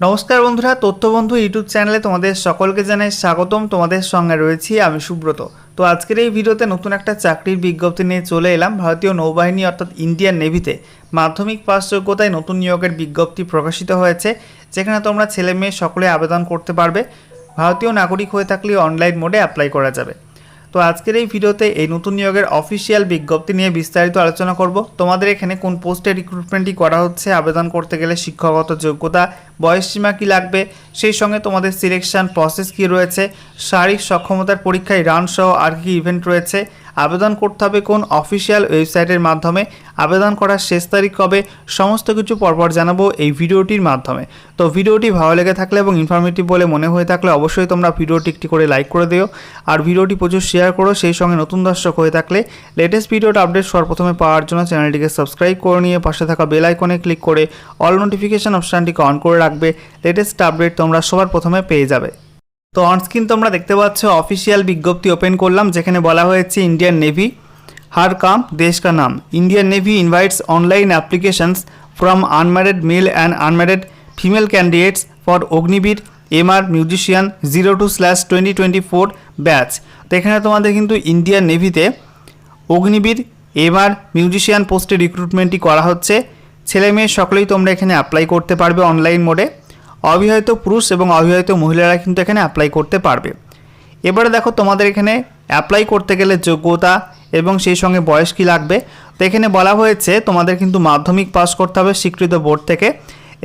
নমস্কার বন্ধুরা, তথ্যবন্ধু ইউটিউব চ্যানেলে তোমাদের সকলকে জানাই স্বাগতম। তোমাদের সঙ্গে রয়েছি আমি সুব্রত। তো আজকের এই ভিডিওতে নতুন একটা চাকরির বিজ্ঞপ্তি নিয়ে চলে এলাম। ভারতীয় নৌবাহিনী অর্থাৎ ইন্ডিয়ান নেভিতে মাধ্যমিক পাস যোগ্যতায় নতুন নিয়োগের বিজ্ঞপ্তি প্রকাশিত হয়েছে, যেখানে তোমরা ছেলে মেয়ে সকলে আবেদন করতে পারবে। ভারতীয় নাগরিক হয়ে থাকলে অনলাইন মোডে অ্যাপ্লাই করা যাবে। তো আজকের এই ভিডিওতে এই নতুন নিয়োগের অফিসিয়াল বিজ্ঞপ্তি নিয়ে বিস্তারিত আলোচনা করব। তোমাদের এখানে কোন পোস্টে রিক্রুটমেন্টই করা হচ্ছে, আবেদন করতে গেলে শিক্ষাগত যোগ্যতা, বয়সসীমা কী লাগবে, সেই সঙ্গে তোমাদের সিলেকশন প্রসেস কী রয়েছে, শারীরিক সক্ষমতার পরীক্ষায় রান সহ আর কি ইভেন্ট রয়েছে আবেদন করতে হবে কোন অফিসিয়াল ওয়েবসাইটের মাধ্যমে। আবেদন করার শেষ তারিখ কবে? সমস্ত কিছু পরপর জানাব এই ভিডিওটির মাধ্যমে। তো ভিডিওটি ভালো লেগে থাকলে এবং ইনফরমেটিভ বলে মনে হয়ে থাকলে অবশ্যই তোমরা ভিডিওটি একটি করে লাইক করে দিও। আর ভিডিওটি প্রচুর শেয়ার করো, সেই সঙ্গে নতুন দর্শক হয়ে থাকলে লেটেস্ট ভিডিওটা আপডেট সর্বপ্রথমে পাওয়ার জন্য চ্যানেলটিকে সাবস্ক্রাইব করে নিয়ে পাশে থাকা বেল আইকনে ক্লিক করে অল নোটিফিকেশান অপশানটিকে অন করে রাখবে। লেটেস্ট আপডেট তোমরা সবার প্রথমে পেয়ে যাবে। তো অনস্ক্রিন তোমরা দেখতে পাচ্ছ অফিসিয়াল বিজ্ঞপ্তি ওপেন করলাম, যেখানে বলা হয়েছে ইন্ডিয়ান নেভি হার কাম, দেশ কা নাম। Indian navy invites online applications from unmarried male and unmarried female candidates for Agniveer MR musician zero two slash twenty twenty four batch তো এখানে তোমাদের কিন্তু ইন্ডিয়ান নেভিতে অগ্নিবীর এমআর মিউজিশিয়ান পোস্টে রিক্রুটমেন্টই করা হচ্ছে। ছেলে মেয়ে সকলেই তোমরা এখানে অ্যাপ্লাই করতে পারবে অনলাইন মোডে অবিবাহিত পুরুষ এবং অবিবাহিত মহিলারা কিন্তু এখানে অ্যাপ্লাই করতে পারবে। এবারে দেখো তোমাদের এখানে অ্যাপ্লাই করতে গেলে যোগ্যতা এবং সেই সঙ্গে বয়স কী লাগবে? তো এখানে বলা হয়েছে তোমাদের কিন্তু মাধ্যমিক পাস করতে হবে স্বীকৃত বোর্ড থেকে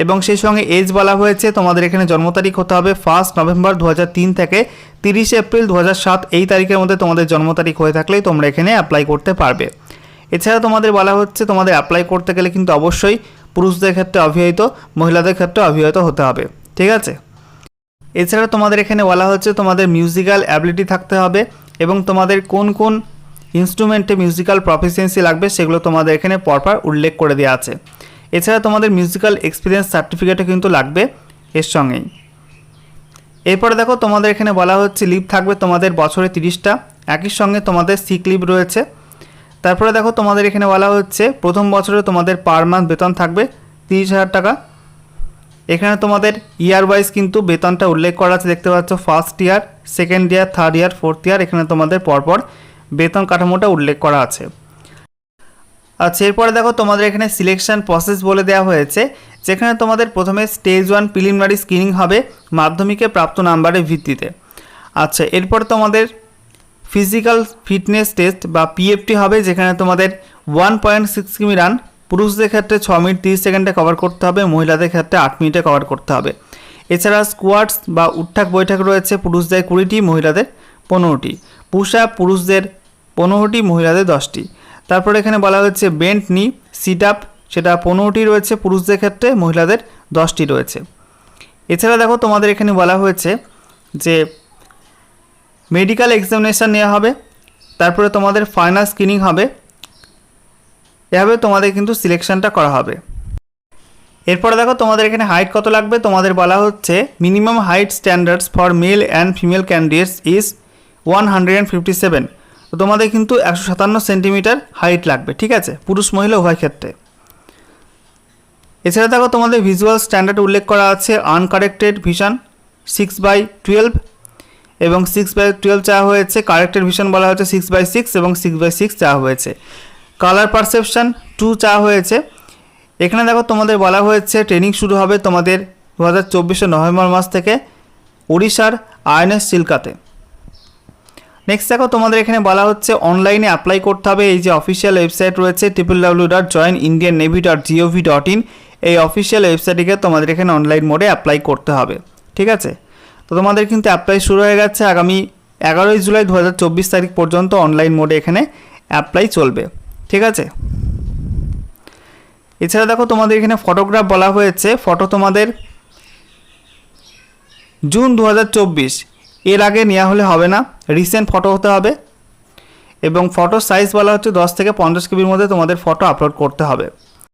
এবং সেই সঙ্গে এজ বলা হয়েছে তোমাদের এখানে জন্ম তারিখ হতে হবে ফার্স্ট নভেম্বর দু হাজার তিন থেকে তিরিশে এপ্রিল দু হাজার সাত। এই তারিখের মধ্যে তোমাদের জন্ম তারিখ হয়ে থাকলেই তোমরা এখানে অ্যাপ্লাই করতে পারবে। এছাড়া তোমাদের বলা হচ্ছে তোমাদের অ্যাপ্লাই করতে গেলে কিন্তু অবশ্যই পুরুষদের ক্ষেত্রে অবিবাহিত মহিলাদের ক্ষেত্রে অবিবাহিত হতে হবে। ঠিক আছে? এছাড়া তোমাদের এখানে বলা হচ্ছে তোমাদের মিউজিক্যাল অ্যাবিলিটি থাকতে হবে এবং তোমাদের কোন কোন ইনস্ট্রুমেন্টে মিউজিক্যাল প্রফিসিয়েন্সি লাগবে সেগুলো তোমাদের এখানে পরপর উল্লেখ করে দেওয়া আছে। এছাড়া তোমাদের মিউজিক্যাল এক্সপিরিয়েন্স সার্টিফিকেটও কিন্তু লাগবে এর সঙ্গেই। এরপরে দেখো তোমাদের এখানে বলা হচ্ছে লিভ থাকবে তোমাদের বছরে তিরিশটা। একই সঙ্গে তোমাদের সিক লিভ রয়েছে। তারপরে দেখো তোমাদের এখানে বলা হচ্ছে, প্রথম বছরে তোমাদের পার মান্থ বেতন থাকবে তিরিশ হাজার টাকা। এখানে তোমাদের ইয়ার ওয়াইজ কিন্তু বেতনটা উল্লেখ করা আছে, দেখতে পাচ্ছ first year second year third year fourth year এখানে তোমাদের পরপর বেতন কাঠামোটা উল্লেখ করা আছে। আচ্ছা এরপরে দেখো তোমাদের এখানে সিলেকশন প্রসেস বলে দেওয়া হয়েছে, যেখানে তোমাদের প্রথমে স্টেজ ওয়ান প্রিলিমিনারি স্ক্রিনিং হবে মাধ্যমিকে প্রাপ্ত নাম্বারের ভিত্তিতে। আচ্ছা এরপর তোমাদের ফিজিক্যাল ফিটনেস টেস্ট বা পিএফটি হবে, যেখানে তোমাদের ওয়ান পয়েন্ট সিক্স কিমি রান পুরুষদের ক্ষেত্রে ছ মিনিট তিরিশ সেকেন্ডে কভার করতে হবে, মহিলাদের ক্ষেত্রে আট মিনিটে কভার করতে হবে। এছাড়া স্কোয়াডস বা উঠঠাক বৈঠক রয়েছে, পুরুষদের কুড়িটি, মহিলাদের পনেরোটি। পুশ আপ পুরুষদের পনেরোটি, মহিলাদের দশটি। তারপর এখানে বলা হচ্ছে বেন্ট নি সিট আপ সেটা পনেরোটি রয়েছে, পুরুষদের ক্ষেত্রে মহিলাদের দশটি রয়েছে। এছাড়া দেখো তোমাদের এখানে বলা হয়েছে যে মেডিকেল এক্সামিনেশান নেওয়া হবে, তারপরে তোমাদের ফাইনাল স্ক্রিনিং হবে, এভাবে তোমাদের কিন্তু সিলেকশনটা করা হবে। এরপরে দেখো তোমাদের এখানে হাইট কত লাগবে, তোমাদের বলা হচ্ছে minimum height standards for male and female candidates is one hundred and fifty seven তো তোমাদের কিন্তু একশো সাতান্ন সেন্টিমিটার হাইট লাগবে, ঠিক আছে? পুরুষ মহিলা উভয় ক্ষেত্রে। এছাড়া দেখো তোমাদের ভিজুয়াল স্ট্যান্ডার্ড উল্লেখ করা আছে uncorrected vision six by twelve এবং সিক্স বাই টুয়েলভ চাওয়া হয়েছে কারেক্টের ভিশন বলা হয়েছে সিক্স বাই সিক্স এবং সিক্স বাই সিক্স চাওয়া হয়েছে। কালার পারসেপশন টু চাওয়া হয়েছে। এখানে দেখো তোমাদের বলা হয়েছে ট্রেনিং শুরু হবে তোমাদের দু হাজার নভেম্বর মাস থেকে উড়িষ্যার আইএনএস চিল্কাতে নেক্সট দেখো তোমাদের এখানে বলা হচ্ছে অনলাইনে অ্যাপ্লাই করতে হবে। এই যে অফিসিয়াল ওয়েবসাইট রয়েছে triple W dot join Indian navy dot GOV dot in এই অফিসিয়াল ওয়েবসাইটটিকে তোমাদের এখানে অনলাইন মোডে অ্যাপ্লাই করতে হবে। ঠিক আছে? তো তোমাদের কিন্তু অ্যাপ্লাই শুরু হয়ে গেছে আগামী এগারোই জুলাই দু হাজার চব্বিশ তারিখ পর্যন্ত অনলাইন মোডে এখানে অ্যাপ্লাই চলবে। ঠিক আছে? এছাড়া দেখো তোমাদের এখানে ফটোগ্রাফ বলা হয়েছে। ফটো তোমাদের জুন দু হাজার চব্বিশ। এর আগে নেওয়া হলে হবে না। রিসেন্ট ফটো হতে হবে। এবং ফটো সাইজ বলা হচ্ছে দশ থেকে পঞ্চাশ কেবির মধ্যে তোমাদের ফটো আপলোড করতে হবে।